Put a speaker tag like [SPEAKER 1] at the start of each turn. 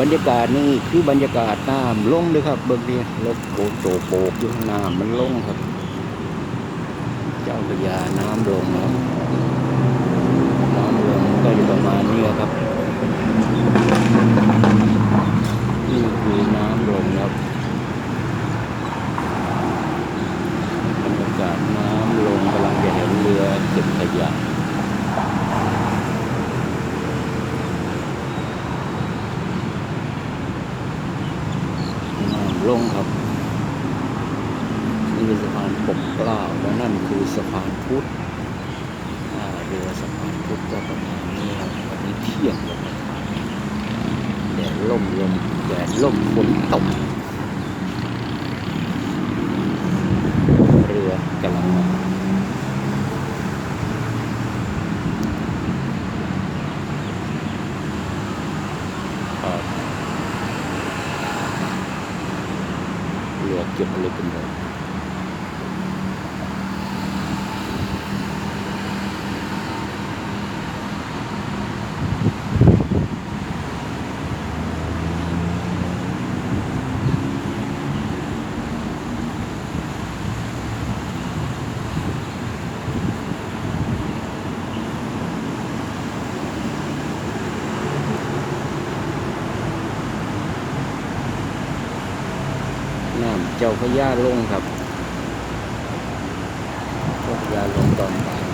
[SPEAKER 1] บรรยากาศนี่คือบรรยากาศน้ำลงเลยครับ เบิ่งนี่รถโกโจโปกอยู่ข้างน้ำมันลงครับ เจ้าพระยาน้ำลงครับน้ำลงก็อยู่ประมาณนี้ครับนี่คือน้ำลงครับบรรยากาศน้ำลงกำลังจะเห็นเรือเก็บขยะ น้ำ ลงครับนี่คือสะพานปกเกล้าและนั่นคือสะพานพุทธเรือสะพานพุทธก็ประมาณนี้ครับวันนี้เที่ยงแล้วแดดล่มลมแดดล่มฝนตก เรือกำลังมาครับ เรือ น้ำเจ้าพญาลงครับเจ้าพญาลงตอนบ่าย